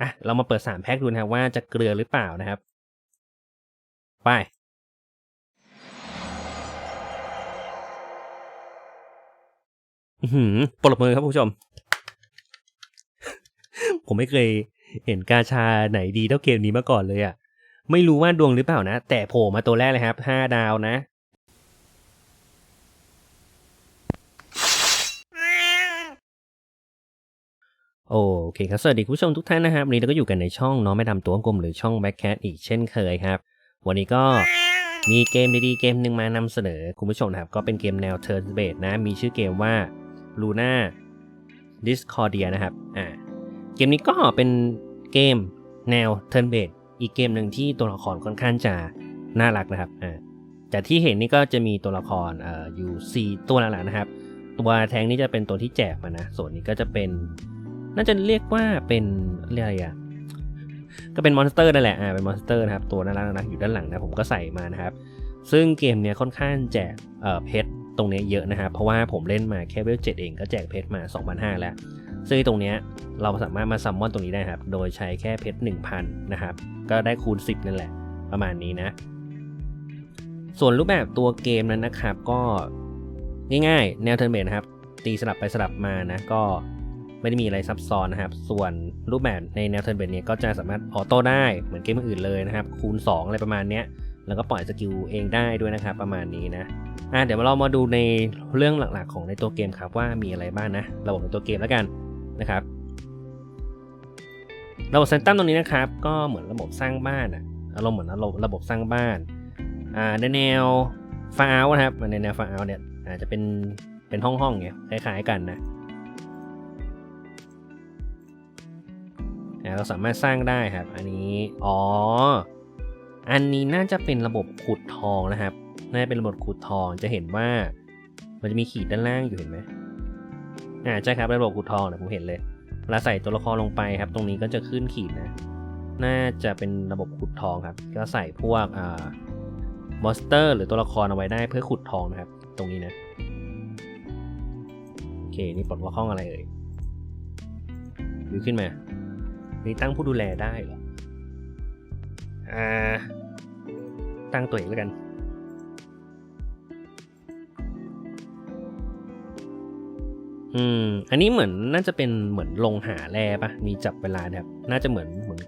อะเรามาเปิดสามแพ็คดูนะครับว่าจะเกลือหรือเปล่านะครับ ไป หือปรบมือครับผู้ชม ผมไม่เคยเห็นกาชาไหนดีเท่าเกมนี้มาก่อนเลยอะ่ะ ไม่รู้ว่าดวงหรือเปล่านะ แต่โผล่มาตัวแรกเลยครับห้าดาวนะ โอเคครับ สวัสดีคุณผู้ชมทุกท่านนะครับวันนี้เราก็อยู่กันในช่องน้องไม่ดำตัวกลมหรือช่อง Back Cat อีกเช่นเคยครับ วันนี้ก็มีเกมดีๆ เกมหนึ่งมานำเสนอคุณผู้ชมนะครับ ก็เป็นเกมแนว Turn Based นะ มีชื่อเกมว่า Luna Discordia นะครับ อ่า เกมนี้ก็เป็นเกมแนว Turn Based อีกเกมหนึ่งที่ตัวละครค่อนข้างจะน่ารักนะครับ อ่า จากที่เห็นนี่ก็จะมีตัวละครเอ่ออยู่4ตัวหลักๆนะครับ ตัวแทงนี่จะเป็นตัวที่แจกมานะ ส่วนนี้ก็จะเป็น น่าจะเรียกว่าเป็นเรียกอะไรอะก็เป็นมอนสเตอร์นั่นแหละ อ่า เป็นมอนสเตอร์นะครับ ตัวน่ารักๆอยู่ด้านหลังนะ ผมก็ใส่มานะครับ ซึ่งเกมเนี้ยค่อนข้างแจกเอ่อเพชรตรงเนี้ยเยอะนะครับ เพราะว่าผมเล่นมาแค่เวลเจ็ดเองก็แจกเพชรมา 2,500 แล้ว ซึ่งตรงเนี้ยเราสามารถมาซัมมอนตรงนี้ได้ครับ โดยใช้แค่เพชร1,000 นะครับ ก็ได้คูณ 10 นั่นแหละ ประมาณนี้นะ ส่วนรูปแบบตัวเกมนั้นนะครับ ก็ง่ายๆ แนวเทอร์เมนะครับ ตีสลับไปสลับมานะ ก็ ไม่ได้มีอะไรซับซ้อนนะครับ ส่วนรูปแบบในแนวเทิร์นเบดเนี่ยก็จะสามารถออโต้ได้เหมือนเกมอื่นเลยนะครับ คูณ 2 อะไรประมาณเนี้ยแล้วก็ปล่อยสกิลเองได้ด้วยนะครับ ประมาณนี้นะอะเดี๋ยวเรามาดูในเรื่องหลักๆ ของในตัวเกมครับว่ามีอะไรบ้างนะระบบในตัวเกมแล้วกันนะครับระบบเซนตัมตรงนี้นะครับก็เหมือนระบบสร้างบ้านอะอารมณ์เหมือนระบบระบบสร้างบ้านอ่าในแนวฟาเอานะครับในแนวฟาเอาเนี่ยอาจจะเป็นเป็นห้องๆเนี่ยคล้ายๆกันนะ เราสามารถสร้างได้ครับ อันนี้ อ๋อ อันนี้น่าจะเป็นระบบขุดทองนะครับ น่าจะเป็นระบบขุดทองจะเห็นว่า มันจะมีขีดด้านล่างอยู่เห็นไหมอ่าใช่ครับระบบขุดทองนะผมเห็นเลยเวลาใส่ตัวละครลงไปครับ ตรงนี้ก็จะขึ้นขีดนะ น่าจะเป็นระบบขุดทองครับ ก็ใส่พวกอ่ามอนสเตอร์ หรือตัวละครเอาไว้ได้เพื่อขุดทองนะครับ ตรงนี้นะโอเคนี่ปลดล็อกห้องอะไรเอ่ยดูขึ้นมา มีตั้งผู้ดูแลได้เหรออ่าตั้งตัวเองแล้วกัน อืม อันนี้เหมือนน่าจะเป็นเหมือนลงหาแร่ปะมีจับเวลานะครับ น่าจะเหมือนเหมือน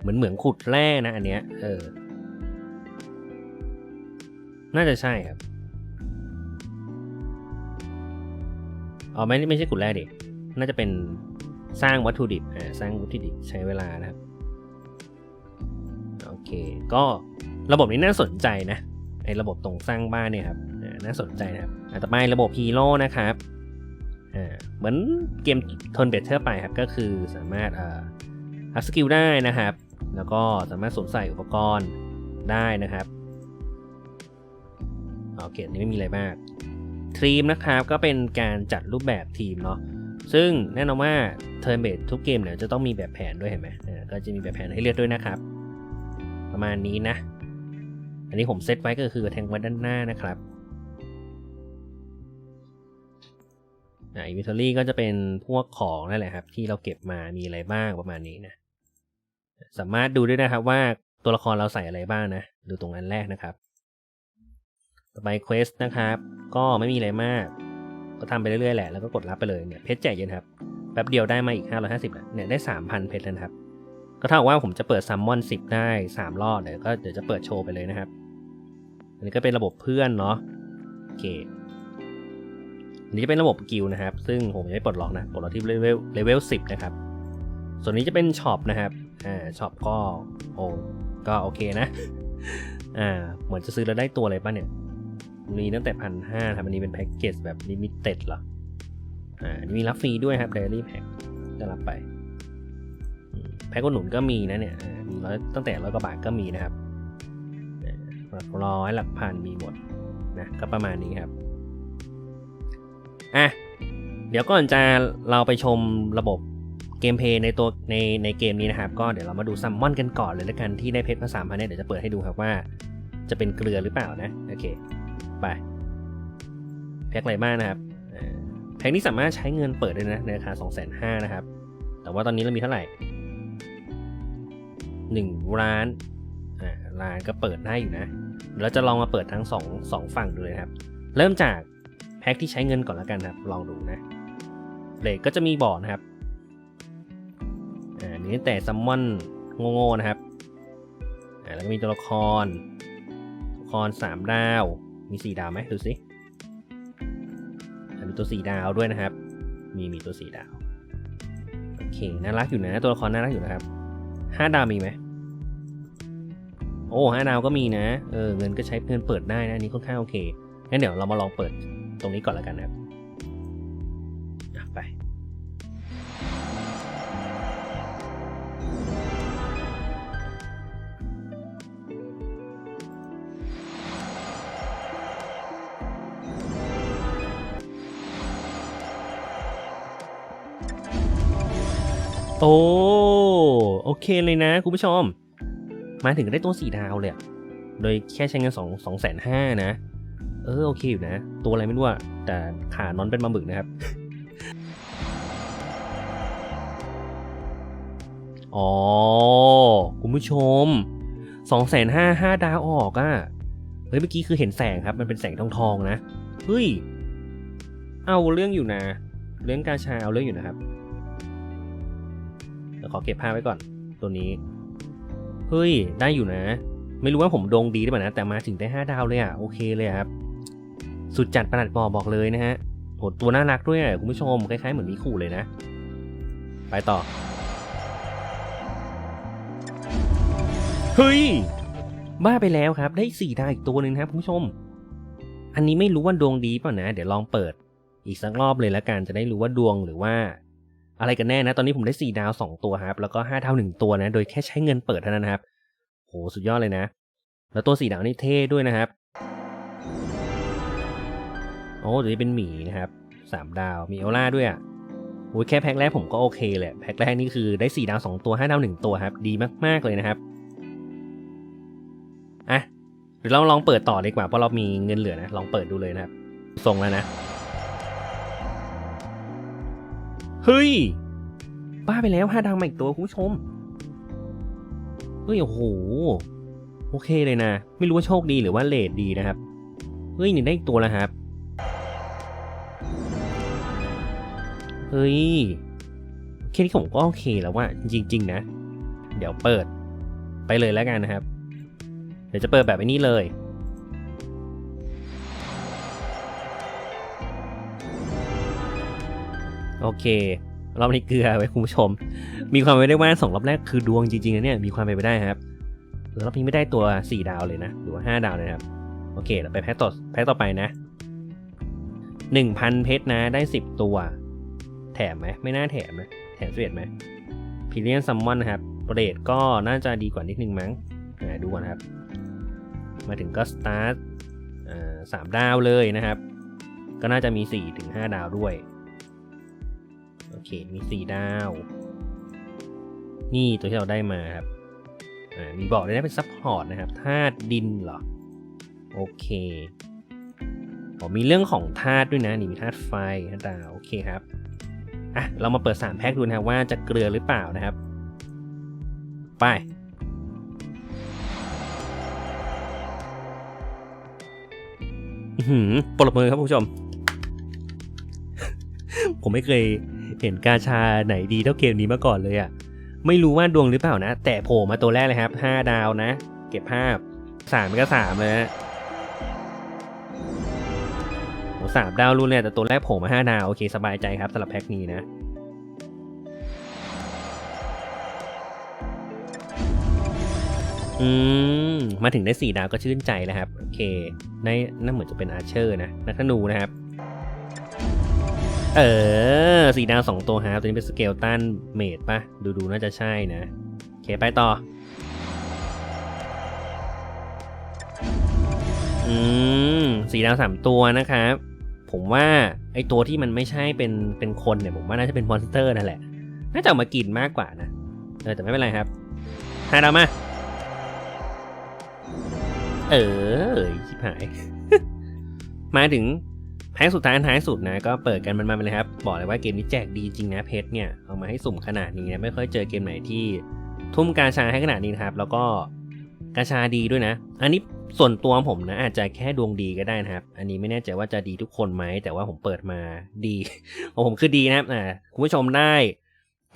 เหมือนเหมืองขุดแร่นะอันเนี้ย เออ น่าจะใช่ครับอ๋อไม่ไม่ใช่ขุดแร่ดิ น่าจะเป็น สร้างวัตถุดิบอ่าสร้างวัตถุดิบใช้เวลานะครับโอเค ก็ระบบนี้น่าสนใจนะไอ้ระบบตรงสร้างบ้านเนี่ยครับน่าสนใจนะครับต่อไประบบฮีโร่นะครับอ่าเหมือนเกมทนเบทเทอร์ไปครับ ก็คือสามารถอัพสกิลได้นะครับ แล้วก็สามารถสวมใส่อุปกรณ์ได้นะครับโอเคอันนี้ไม่มีอะไรมากทีมนะครับก็เป็นการจัดรูปแบบทีมเนาะ ซึ่งแน่นอนว่า Turn Based ทุกเกมเนี่ยจะต้องมีแบบแผนด้วยเห็นไหมก็จะมีแบบแผนให้เลือกด้วยนะครับ ประมาณนี้นะ อันนี้ผมเซตไว้ก็คือแทงไว้ด้านหน้านะครับอ่า inventory ก็จะเป็นพวกของนั่นแหละครับ ที่เราเก็บมามีอะไรบ้างประมาณนี้นะ สามารถดูได้นะครับว่าตัวละครเราใส่อะไรบ้างนะ ดูตรงอันแรกนะครับ ต่อไป quest นะครับ ก็ไม่มีอะไรมาก ก็ทำไปเรื่อยๆแหละแล้วก็กดรับไปเลยเนี่ยเพชรแจกเยอะครับแป๊บเดียวได้มาอีก 550นะเนี่ยได้ 3,000 เพชรแล้วนะครับ ก็เท่ากับว่าผมจะเปิดซัมมอน 10 ได้ 3 รอบเดี๋ยวก็เดี๋ยวจะเปิดโชว์ไปเลยนะครับ อันนี้ก็เป็นระบบเพื่อนเนาะโอเคอันนี้จะเป็นระบบกิลนะครับ ซึ่งผมยังไม่ปลดล็อกนะปลดล็อกที่เลเวลเลเวล10 นะครับ ส่วนนี้จะเป็นช็อปนะครับอ่าช็อปก็โอ้ก็โอเคนะอ่าเหมือนจะซื้อแล้วได้ตัวอะไรป่ะเนี่ย มีตั้งแต่พันห้าครับอันนี้เป็นแพ็กเกจแบบลิมิเต็ดเหรอ อ่า มีรับฟรีด้วยครับ Daily Pack จะรับไป แพ็กอุดหนุนก็มีนะเนี่ย มีร้อยตั้งแต่ร้อยกว่าบาทก็มีนะครับหลักร้อยหลักพันมีหมดนะ ก็ประมาณนี้ครับ อะ เดี๋ยวก่อนจะเราไปชมระบบเกมเพลย์ในตัวในในเกมนี้นะครับ ก็เดี๋ยวเรามาดูซัมมอนกันก่อนเลยแล้วกันที่ได้เพชรมาสามพันเนี่ยเดี๋ยวจะเปิดให้ดูครับว่า จะเป็นเกลือหรือเปล่านะ โอเค ไปแพ็คไรบ้างนะครับแพ็คนี้สามารถใช้เงินเปิดได้นะในราคา 2 5 0 0 0นะครับ แต่ว่าตอนนี้เรามีเท่าไหร่หนึ่งร้านอ่าร้านก็เปิดได้อยู่นะเราจะลองมาเปิดทั้งสองสองฝั่งดูเลยครับ เริ่มจากแพ็คที่ใช้เงินก่อนแล้วกันครับ ลองดูนะเรทก็จะมีบอกนะครับอ่านี้แต่ซัมมอนโง่ๆนะครับอ่าแล้วก็มีตัวละครตัวละครสามดาว มีสี่ดาวไหมดูสิมีตัวสี่ดาวด้วยนะครับ มีมีตัวสี่ดาวโอเคน่ารักอยู่นะตัวละครน่ารักอยู่นะครับห้าดาวมีไหมโอ้ห้าดาวก็มีนะเออเงินก็ใช้เงินเปิดได้นะอันนี้ค่อนข้างโอเคงั้นเดี๋ยวเรามาลองเปิดตรงนี้ก่อนแล้วกันนะครับ โอ้โอเคเลยนะคุณผู้ชม มาถึงได้ตัวสี่ดาวเลย โดยแค่ใช้เงินสองสองแสนห้านะ เออโอเคอยู่นะ ตัวอะไรไม่รู้อะแต่ขานอนเป็นมาบึกนะครับ อ๋อ คุณผู้ชมสองแสนห้าห้าดาวออกอะเฮ้ยเมื่อกี้คือเห็นแสงครับ มันเป็นแสงทองทองนะ เฮ้ย เอาเรื่องอยู่นะ เรื่องกาชาเอาเรื่องอยู่นะครับ ดี๋ยวขอเก็บภาพไว้ก่อนตัวนี้ เฮ้ย ได้อยู่นะ ไม่รู้ว่าผมดวงดีหรือเปล่านะ แต่มาถึงได้ 5 ดาวเลยอะ โอเคเลยครับ สุดจัดประหลัดบอบอกเลยนะฮะโหตัวน่ารักด้วยคุณผู้ชม คล้ายๆ เหมือนมีขู่เลยนะ ไปต่อ เฮ้ย บ้าไปแล้วครับ ได้4ดาวอีกตัวหนึ่งนะครับคุณผู้ชม อันนี้ไม่รู้ว่าดวงดีเปล่านะ เดี๋ยวลองเปิด อีกสักรอบเลยแล้วกันจะได้รู้ว่าดวงหรือว่า อะไรกันแน่นะ ตอนนี้ผมได้4ดาว2ตัวครับ แล้วก็5ดาว1ตัวนะ โดยแค่ใช้เงินเปิดเท่านั้นนะครับ โห สุดยอดเลยนะ แล้วตัว4ดาวนี่เท่ด้วยนะครับ โอ้เดี๋ยวนี้เป็นหมีนะครับ3ดาว มีเอลล่าด้วยอะโอ้ยแค่แพ็คแรกผมก็โอเคเลยแพ็คแรกนี่คือได้4ดาว2ตัว5ดาว1ตัวครับ ดีมากๆเลยนะครับ อะ เดี๋ยวเราลองเปิดต่อดีกว่า เพราะเรามีเงินเหลือนะ ลองเปิดดูเลยนะครับ ส่งแล้วนะ เฮ้ย บ้าไปแล้วห้าดาวมาอีกตัวคุณผู้ชม เฮ้ย โอ้โห โอเคเลยนะ ไม่รู้ว่าโชคดีหรือว่าเลทดีนะครับ เฮ้ย นี่ได้อีกตัวแล้วครับ เฮ้ยแค่นี้ผมก็โอเคแล้วว่าจริง ๆ นะ เดี๋ยวเปิดไปเลยแล้วกันนะครับ เดี๋ยวจะเปิดแบบนี้เลย โอเค รอบนี้เกลือไว้คุณผู้ชม มีความเป็นไปได้ว่าสองรอบแรกคือดวงจริงๆนะเนี่ยมีความเป็นไปได้ครับรอบนี้ไม่ได้ตัว 4 ดาวเลยนะ หรือว่า 5 ดาวนะครับ โอเค เราไปแพ็คต่อแพ็คต่อไปนะ 1,000 เพชรนะ ได้ 10 ตัว แถมไหม ไม่น่าแถมนะ แถมเสียดไหมพิเลียนซัมมอนนะครับเรทก็น่าจะดีกว่านิดนึงมั้งดูก่อนครับ มาถึงก็สตาร์ทสามดาวเลยนะครับ ก็น่าจะมี 4-5ถึงดาวด้วย โอเค มี4ดาว นี่ตัวที่เราได้มาครับ อ่า มีบอกเลยนะเป็นซัพพอร์ตนะครับธาตุดินเหรอ โอเคอ๋อมีเรื่องของธาตุด้วยนะ นี่มีธาตุไฟธาตุดาว โอเคครับ อะ เรามาเปิดสามแพ็คดูนะครับว่าจะเกลือหรือเปล่านะครับ ไปหือปรบมือครับผู้ชม ผมไม่เคย เห็นกาชาไหนดีเท่าเกมนี้มาก่อนเลยอะ่ะ ไม่รู้ว่าดวงหรือเปล่านะ แต่โผล่มาตัวแรกเลยครับ 5 ดาวนะ เก็บภาพสามก็สามเลยนะโอ้สามดาวรุ่นเลยแต่ตัวแรกโผล่มาห้าดาว โอเค สบายใจครับสำหรับแพ็คนี้นะอืม มาถึงได้สี่ดาวก็ชื่นใจแล้วครับ โอเคในน่าเหมือนจะเป็นอาร์เชอร์นะนักธนูนะครับ เออสีดาวสองตัวครับตัวนี้เป็นสเกลตันเมดปะดูดูน่าจะใช่นะโอเคไปต่อ อืมสีดาวสามตัวนะครับผมว่าไอตัวที่มันไม่ใช่เป็นเป็นคนเนี่ยผมว่าน่าจะเป็นมอนสเตอร์นั่นแหละ น่าจะเอามากินมากกว่านะเออแต่ไม่เป็นไรครับห้าดาวมา เออชิบหาย มาถึง แพ็คสุดท้ายท้ายสุดนะก็เปิดกันมันมาเลยครับ บอกเลยว่าเกมนี้แจกดีจริงนะเพชรเนี่ยเอามาให้สุ่มขนาดนี้นะไม่ค่อยเจอเกมไหนที่ ทุ่มกาชาให้ขนาดนี้นะครับ แล้วก็กาชาดีด้วยนะ อันนี้ส่วนตัวผมนะอาจจะแค่ดวงดีก็ได้นะครับ อันนี้ไม่แน่ใจว่าจะดีทุกคนไหมแต่ว่าผมเปิดมาดีของผมคือดีนะครับอ่าคุณผู้ชมได้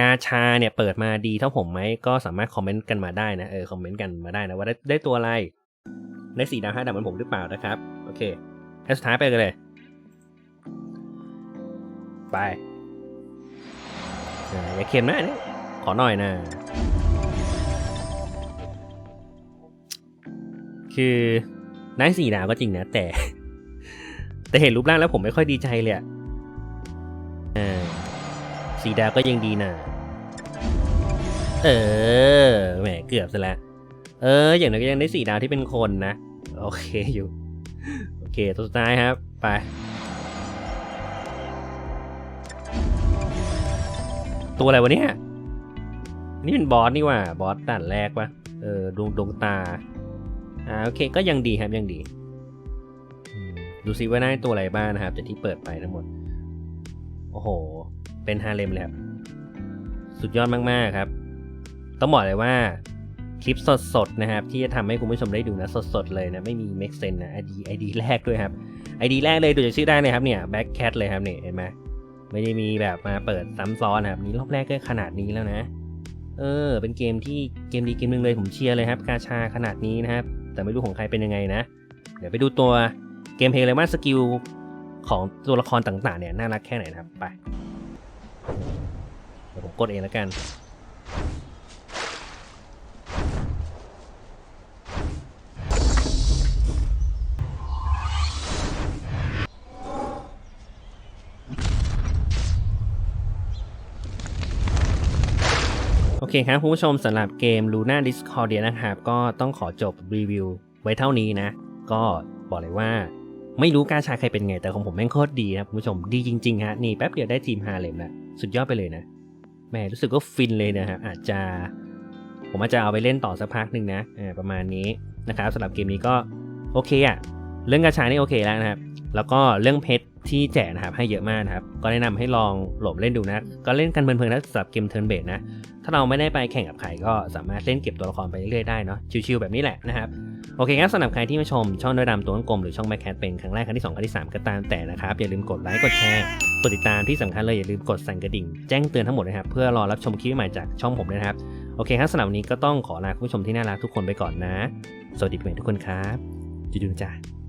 กาชาเนี่ยเปิดมาดีเท่าผมไหมก็สามารถคอมเมนต์กันมาได้นะเออคอมเมนต์กันมาได้นะว่าได้ได้ตัวอะไรได้สี่ดาวห้าดาวเหมือนผมหรือเปล่านะครับโอเคให้สุดท้ายไปกันเลย ไปอย่าเค็มนะนี่ขอหน่อยนะ คือได้สี่ดาวก็จริงนะ แต่ แต่เห็นรูปร่างแล้วผมไม่ค่อยดีใจเลยอะอ่าสีดาวก็ยังดีนะเออแหมเกือบซะแล้วเออ อย่างน้อยก็ยังได้สี่ดาวที่เป็นคนนะ โอเคอยู่ โอเค ตัวสุดท้ายครับ ไป ตัวอะไรวะเนี่ยนี่เป็นบอสนี่ว่าบอสด่านแรกปะเออดวงดวงตาอ่าโอเคก็ยังดีครับยังดีดูซิว่าได้ตัวอะไรบ้างนะครับจากที่เปิดไปทั้งหมด โอ้โห เป็นฮาเลมเลยครับ สุดยอดมากๆครับ ต้องบอกเลยว่าคลิปสดๆนะครับ ที่จะทำให้คุณผู้ชมได้ดูนะสดๆเลยนะไม่มี make sense นะ ID ID แรกด้วยครับ ID แรกเลยดูจากชื่อได้เลยครับเนี่ย back cat เลยครับเนี่ยเห็นไหม ไม่ได้มีแบบมาเปิดซ้ำซ้อนครับนี่รอบแรกก็ขนาดนี้แล้วนะ เออ เป็นเกมที่เกมดีเกมหนึ่งเลยผมเชียร์เลยครับ กาชาขนาดนี้นะครับ แต่ไม่รู้ของใครเป็นยังไงนะ เดี๋ยวไปดูตัวเกมเพลย์ไรมาสกิลของตัวละครต่างๆเนี่ยน่ารักแค่ไหนนะครับ ไป เดี๋ยวผมกดเองแล้วกัน เคครับคุณผู้ชมสำหรับเกม Luna Discordia นะครับ ก็ต้องขอจบรีวิวไว้เท่านี้นะ ก็บอกเลยว่าไม่รู้กาชาใครเป็นไง แต่ของผมแม่งโคตรดีครับคุณผู้ชมดีจริงๆฮะนี่แป๊บเดียวได้ทีมฮาเลมแล้วสุดยอดไปเลยนะแม่รู้สึกว่าฟินเลยนะครับอาจจะ ผมอาจจะเอาไปเล่นต่อสักพักหนึ่งนะประมาณนี้นะครับสำหรับเกมนี้ก็โอเคอะเรื่องกาชานี่โอเคแล้วนะครับ แล้วก็เรื่องเพชรที่แจกนะครับให้เยอะมากนะครับ ก็แนะนำให้ลองโหลดเล่นดูนะ ก็เล่นกันเพลินๆนะสำหรับเกมเทิร์นเบสนะ ถ้าเราไม่ได้ไปแข่งกับใครก็สามารถเล่นเก็บตัวละครไปเรื่อยๆได้เนาะ ชิวๆแบบนี้แหละนะครับ โอเคครับสำหรับใครที่มาชมช่องด้วยดำตัวกลมหรือช่องแมคแคทเป็นครั้งแรกครั้งที่2ครั้งที่ 3 ก็ตามแต่นะครับ อย่าลืมกดไลค์กดแชร์กดติดตามที่สำคัญเลยอย่าลืมกดสั่นกระดิ่งแจ้งเตือนทั้งหมดนะครับเพื่อรอรับชมคลิปใหม่จากช่องผมนะครับโอเคครับสำหรับวันนี้ก็ต้องขอลาคุณผู้ชมที่น่ารักทุกคนไปก่อนนะ สวัสดีปีใหม่ทุกคนครับจุดๆจ้า